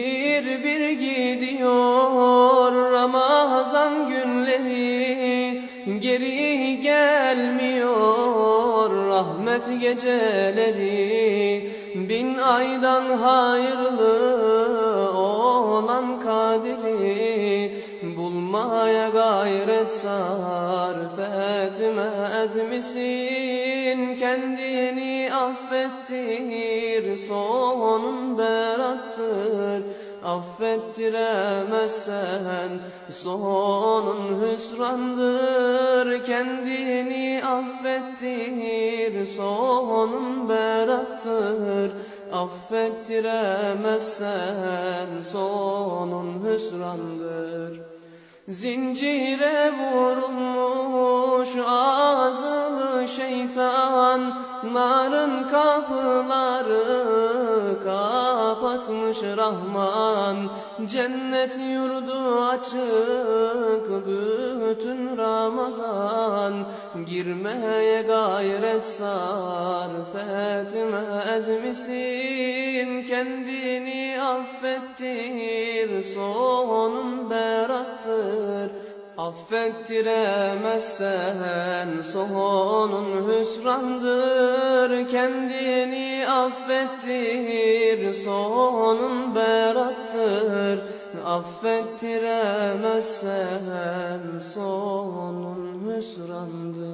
Bir bir gidiyor Ramazan günleri. Geri gelmiyor rahmet geceleri. Bin aydan hayırlı olan kaderi. Bulmaya gayret sarf etmez misin? Kendini affettir sonun berattır Affettiremezsen sonun hüsrandır. Kendini affettir sonun berattır. Affettiremezsen sonun hüsrandır. Zincire vurulmuş ağzılı şeytan Narın kapıları kapatmış Rahman. Cennet yurdu açık bütün Ramazan. Girmeye gayret sarf etmez misin? Kendini affettir sonun berattır Affettiremezsen sonun hüsrandır. Kendini affettir sonun berattır. Affettiremezsen sonun hüsrandır